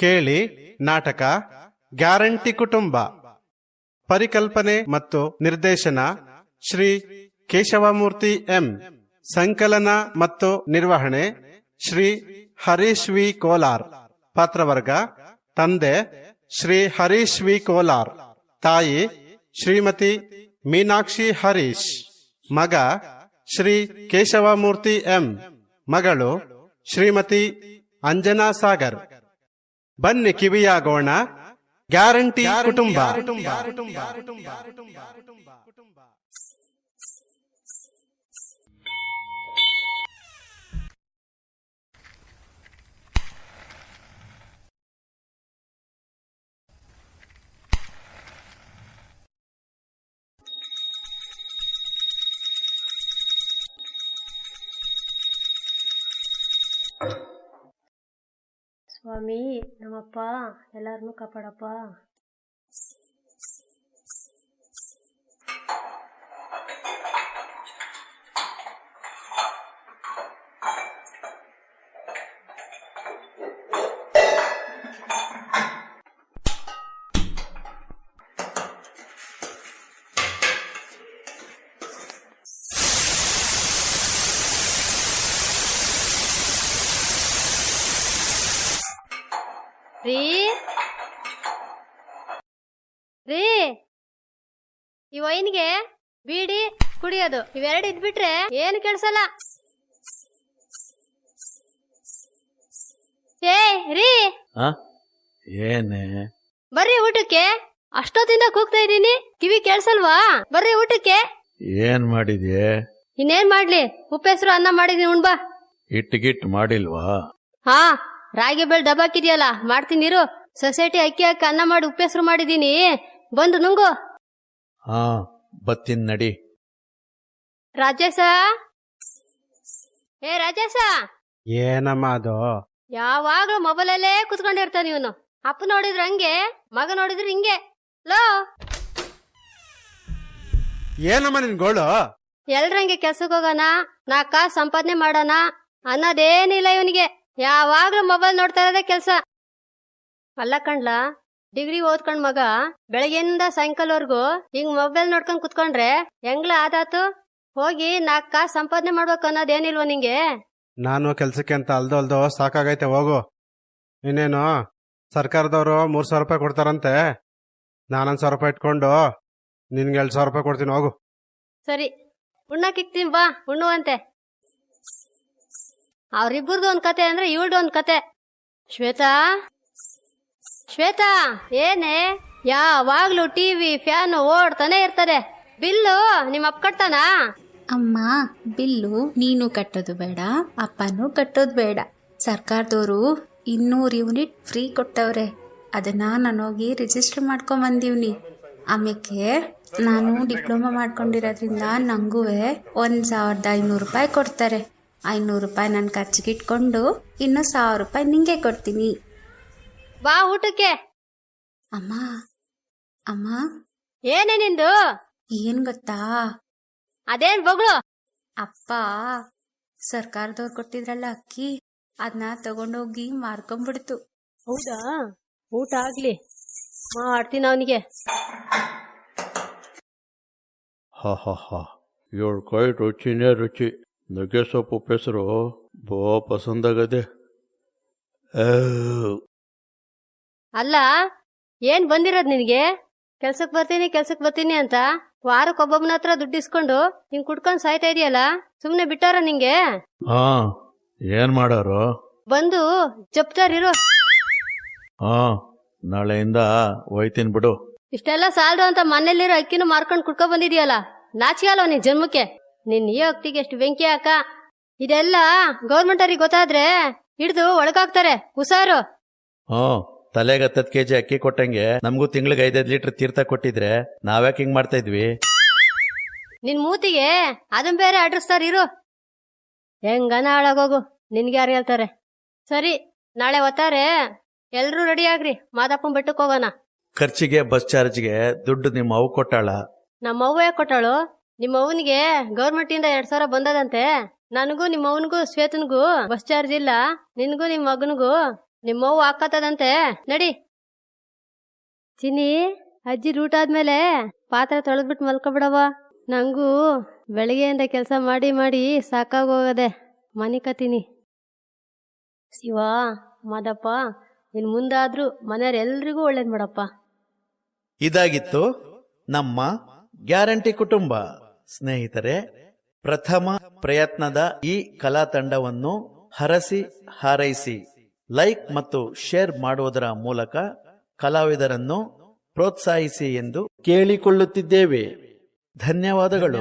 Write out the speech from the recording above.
ಕೇಳಿ, ನಾಟಕ, ಗ್ಯಾರಂಟಿ ಕುಟುಂಬ, ಪರಿಕಲ್ಪನೆ ಮತ್ತು ನಿರ್ದೇಶನ ಶ್ರೀ ಕೇಶವಮೂರ್ತಿ ಎಂ, ಸಂಕಲನ ಮತ್ತು ನಿರ್ವಹಣೆ ಶ್ರೀ ಹರೀಶ್ ವಿ ಕೋಲಾರ್, ಪಾತ್ರವರ್ಗ, ತಂದೆ ಶ್ರೀ ಹರೀಶ್ ವಿ ಕೋಲಾರ್, ತಾಯಿ ಶ್ರೀಮತಿ ಮೀನಾಕ್ಷಿ ಹರೀಶ್, ಮಗ ಶ್ರೀ ಕೇಶವಮೂರ್ತಿ ಎಂ, ಮಗಳು ಶ್ರೀಮತಿ ಅಂಜನಾ ಸಾಗರ್. ಬನ್ನಿ ಕಿವಿಯಾಗೋಣ ಗ್ಯಾರಂಟಿ ಕುಟುಂಬ ಸ್ವಾಮಿ ನಮ್ಮಪ್ಪ ಎಲ್ಲಾರನ್ನೂ ಕಾಪಾಡಪ್ಪ ರೀ. ರೀ. ಈ ವೈನ್ಗೆ ಬೀಡಿ ಕುಡಿಯೋದು. ಇವೆರಡು ಇದ್ಬಿಟ್ರೆ ಏನು ಕೆಲ್ಸಲ್ಲ ಏ ರೀ. ಏನೇ? ಬರ್ರಿ ಊಟಕ್ಕೆ. ಅಷ್ಟೊತ್ತಿಂದ ಕೂಗ್ತಾ ಇದ್ದೀನಿ. ಕಿವಿ ಕೇಳ್ಸಲ್ವಾ ಬರ್ರಿ ಊಟಕ್ಕೆ. ಏನ್ ಮಾಡಿದ್ಯೆ? ಇನ್ನೇನ್ ಮಾಡ್ಲಿ? ಉಪ್ಪೆಸ್ರು ಅನ್ನ ಮಾಡಿದೀನಿ ಉಣ್ಬಾ ಗಿಟ್ ಮಾಡಿಲ್ವಾ? ಹಾ. ರಾಗಿ ಬೆಳೆ ಡಬ್ಬಾಕಿದ್ಯಲ್ಲ ಮಾಡ್ತೀನಿ ಇರು. ಸೊಸೈಟಿ ಅಕ್ಕಿ ಹಾಕಿ ಅನ್ನ ಮಾಡಿ ಉಪ್ಪೆಸರು ಮಾಡಿದೀನಿ ಬಂದು ನುಂಗು. ಹಾ ಬತ್ತಿನ ನಡಿ. ರಾಜೇಶ? ಏ ರಾಜೇಶ? ಏನಮ್ಮ ಅದು? ಯಾವಾಗ್ಲೂ ಮೊಬೈಲಲ್ಲೇ ಕುತ್ಕೊಂಡಿರ್ತಾನೆ ಇವನು. ಅಪ್ಪ ನೋಡಿದ್ರೆ ಹಂಗೆ ಮಗ ನೋಡಿದ್ರೆ ಹಿಂಗೆ. ಲೋ! ಏನಮ್ಮ ನಿನ್ ಗೋಳು? ಎಲ್ರಂಗೆ ಕೆಲ್ಸಕ್ಕೆ ಹೋಗೋಣ ನಾ ಕಾಸು ಸಂಪಾದನೆ ಮಾಡೋಣ ಅನ್ನೋದೇನಿಲ್ಲ ಇವನಿಗೆ. ಯಾವಾಗ್ಲೂ ಮೊಬೈಲ್ ನೋಡ್ತಾ ಇರೋದೇ ಕೆಲ್ಸ. ಅಲ್ಲ ಕಣ್ಲ ಡಿಗ್ರಿ ಓದ್ಕೊಂಡ್ ಮಗ ಬೆಳಗ್ಗೆಯಿಂದ ಸಾಯಂಕಾಲವರೆಗೂ ಹಿಂಗ್ ಮೊಬೈಲ್ ನೋಡ್ಕೊಂಡ್ ಕುತ್ಕೊಂಡ್ರೆ ಹೆಂಗ್ಲ ಆದಾತು ಹೋಗಿ ನಾಲ್ಕು ಕಾಸು ಸಂಪಾದನೆ ಮಾಡ್ಬೇಕು ಅನ್ನೋದೇನಿಲ್ವ ನಿಂಗೆ? ನಾನು ಕೆಲ್ಸಕ್ಕೆ ಅಂತ ಅಲ್ದೋ ಅಲ್ದೋ ಸಾಕಾಗೈತೆ ಹೋಗು. ಇನ್ನೇನು ಸರ್ಕಾರದವರು ಮೂರ್ ಸಾವಿರ ರೂಪಾಯಿ ಕೊಡ್ತಾರಂತೆ. ನಾನೊಂದ್ ಸಾವಿರ ರೂಪಾಯಿ ಇಟ್ಕೊಂಡು ನಿನ್ಗೆ ಎರಡ್ ಸಾವಿರ ರೂಪಾಯಿ ಕೊಡ್ತೀನಿ ಹೋಗು. ಸರಿ ಉಣ್ಣಕ್ಕಿಕ್ತೀನಿ ಬಾ ಉಣ್ಣುವಂತೆ. ಅವ್ರಿಬ್ಬರದು ಒಂದ್ ಕತೆ ಅಂದ್ರೆ ಇವಳ್ದು ಒಂದ್ ಕತೆ. ಶ್ವೇತಾ? ಶ್ವೇತಾ, ಏನೇ? ಯಾವಾಗ್ಲೂ ಟಿವಿ ಫ್ಯಾನ್ ಓಡ್ತಾನೆ ಇರ್ತದೆ. ಬಿಲ್ಲು ನಿಮ್ಮ ಅಪ್ಪ ಕಟ್ತಾನಾ? ಅಮ್ಮ, ಬಿಲ್ಲು ನೀನು ಕಟ್ಟೋದು ಬೇಡ, ಅಪ್ಪನೂ ಕಟ್ಟೋದು ಬೇಡ. ಸರ್ಕಾರದವರು ಇನ್ನೂರು ಯೂನಿಟ್ ಫ್ರೀ ಕೊಟ್ಟವ್ರೆ. ಅದನ್ನ ನಾನು ಹೋಗಿ ರಿಜಿಸ್ಟರ್ ಮಾಡ್ಕೊಂಡ್ ಬಂದೀವ್ನಿ. ಆಮೇಲೆ ನಾನು ಡಿಪ್ಲೊಮಾ ಮಾಡ್ಕೊಂಡಿರೋದ್ರಿಂದ ನಂಗೂ ಒಂದ್ ಸಾವಿರದ ಐನೂರು ರೂಪಾಯಿ ಕೊಡ್ತಾರೆ. ಐನೂರು ರೂಪಾಯಿ ನಾನು ಖರ್ಚಿಗೆ ಇಟ್ಕೊಂಡು ಇನ್ನು ಸಾವಿರ ರೂಪಾಯಿ ನಿಂಗೆ ಕೊಡ್ತೀನಿ. ಬಾ ಊಟಕ್ಕೆ. ಅಮ್ಮ ಅಮ್ಮ. ಏನೇ ನಿಂದು? ಏನ್ ಗೊತ್ತಾ? ಅದೇನ್ ಬೊಗಳು? ಅಪ್ಪ ಸರ್ಕಾರದವ್ರು ಕೊಟ್ಟಿದ್ರಲ್ಲ ಅಕ್ಕಿ ಅದನ್ನ ತಗೊಂಡೋಗಿ ಮಾರ್ಕೊಂಡ್ಬಿಡ್ತು ಹೌದಾ? ಊಟ ಆಗ್ಲಿ. ಮಾಡ್ತೀನಿ ಅವನಿಗೆ. ಹಾ ಹಾ ಹಾ. ಏಳು ಕೈ ರುಚಿನೇ ರುಚಿ. ನುಗ್ಗೆ ಸೊಪ್ಪು ಉಪ್ಪೆಸರು ಬೋ ಪಸಂದಾಗದೆ. ಅಲ್ಲ ಏನ್ ಬಂದಿರೋದ್ ನಿನ್ಗೆ? ಕೆಲ್ಸಕ್ ಬರ್ತೀನಿ ಕೆಲ್ಸಕ್ ಬರ್ತೀನಿ ಅಂತ ವಾರಕ್ಕೆ ಒಬ್ಬೊಬ್ಬನ ಹತ್ರ ದುಡ್ಡು ಇಸ್ಕೊಂಡು ಹಿಂಗ್ ಕುಟ್ಕೊಂಡ್ ಸಾಯ್ತಾ ಇದೆಯಲ್ಲ? ಸುಮ್ನೆ ಬಿಟ್ಟಾರ ನಿಂಗೆ? ಹಾ ಏನ್ ಮಾಡೋರು? ಬಂದು ಜಪ್ತಾರಿರು ಹಾ ನಾಳೆಯಿಂದ ಹೋಯ್ತೀನಿ ಬಿಡು. ಇಷ್ಟೆಲ್ಲ ಸಾಲದು ಅಂತ ಮನೇಲಿರೋ ಅಕ್ಕಿನೂ ಮಾರ್ಕೊಂಡ್ ಕುಡ್ಕೊ ಬಂದಿದ್ಯಲ್ಲ? ನಾಚಿಕೆ ನೀನ್ ನಿನ್ ಜನ್ಮಕ್ಕೆ? ನಿನ್ ಈ ಹೊತ್ತಿಗೆ ಎಷ್ಟು ಬೆಂಕಿ ಹಾಕ? ಇದೆಲ್ಲ ಗೌರ್ಮೆಂಟ್ ಅವ್ರಿಗೆ ಗೊತ್ತಾದ್ರೆ ಹಿಡಿದು ಒಳಗಾಕ್ತಾರೆ ಹುಷಾರು. ಹ್ಮ್ ತಲೆಗೆ ಹತ್ತತ್ತು ಕೆಜಿ ಅಕ್ಕಿ ಕೊಟ್ಟಂಗೆ ನಮಗೂ ತಿಂಗ್ಳಿಗೆ ಐದೈದು ಲೀಟರ್ ತೀರ್ಥ ಕೊಟ್ಟಿದ್ರೆ ನಾವ್ಯಾಕೆ ಹಿಂಗ್ ಮಾಡ್ತಾ ಇದ್ವಿ? ನಿನ್ ಮೂತಿಗೆ ಅದನ್ ಬೇರೆ ಅಡ್ರೆಸ್ತಾರ ಇರು. ಹೆಂಗನ ಹಾಳಾಗೋಗು ನಿನ್ಗೆ ಯಾರು ಹೇಳ್ತಾರೆ? ಸರಿ ನಾಳೆ ಒತ್ತಾರೆ ಎಲ್ರೂ ರೆಡಿ ಆಗ್ರಿ ಮಾದಪ್ಪನ್ ಬೆಟ್ಟಕ್ಕೆ ಹೋಗೋಣ. ಖರ್ಚಿಗೆ ಬಸ್ ಚಾರ್ಜ್ಗೆ ದುಡ್ಡು ನಿಮ್ಮ ಅವು ಕೊಟ್ಟಾಳ? ನಮ್ಮ ಅವ್ವೇ ಕೊಟ್ಟಾಳು ನಿಮ್ಮ ಅವನಿಗೆ ಗೌರ್ಮೆಂಟ್ ಇಂದ ಎರಡ್ ಸಾವಿರ ಬಂದದಂತೆ. ನನಗೂ ನಿಮ್ಮ ಅವನಿಗೂ ಶ್ವೇತನ್ಗೂ ಬಸ್ ಚಾರ್ಜ್ ಇಲ್ಲ. ನಿನ್ಗೂ ನಿಮ್ ಮಗನಿಗೂ ನಿಮ್ಮವ್ವ ಹಾಕತ್ತದಂತೆ. ನಡಿ. ಚಿನ್ನಿ, ಅಜ್ಜಿ ರೂಟ್ ಆದ್ಮೇಲೆ ಪಾತ್ರೆ ತೊಳೆದ್ಬಿಟ್ಟು ಮಲ್ಕೊಬಿಡವ ನಂಗೂ ಬೆಳಿಗ್ಗೆಯಿಂದ ಕೆಲಸ ಮಾಡಿ ಮಾಡಿ ಸಾಕಾಗೋಗದೆ ಮನೆ ಕತ್ತೀನಿ. ಶಿವ, ಮಾದಪ್ಪ, ಇನ್ ಮುಂದಾದ್ರೂ ಮನೆಯವ್ರೆಲ್ರಿಗೂ ಒಳ್ಳೇದ್ ಮಾಡಪ್ಪ. ಇದಾಗಿತ್ತು ನಮ್ಮ ಗ್ಯಾರಂಟಿ ಕುಟುಂಬ. ಸ್ನೇಹಿತರೆ, ಪ್ರಥಮ ಪ್ರಯತ್ನದ ಈ ಕಲಾ ತಂಡವನ್ನು ಹರಸಿ ಹಾರೈಸಿ, ಲೈಕ್ ಮತ್ತು ಶೇರ್ ಮಾಡುವುದರ ಮೂಲಕ ಕಲಾವಿದರನ್ನು ಪ್ರೋತ್ಸಾಹಿಸಿ ಎಂದು ಕೇಳಿಕೊಳ್ಳುತ್ತಿದ್ದೇವೆ. ಧನ್ಯವಾದಗಳು.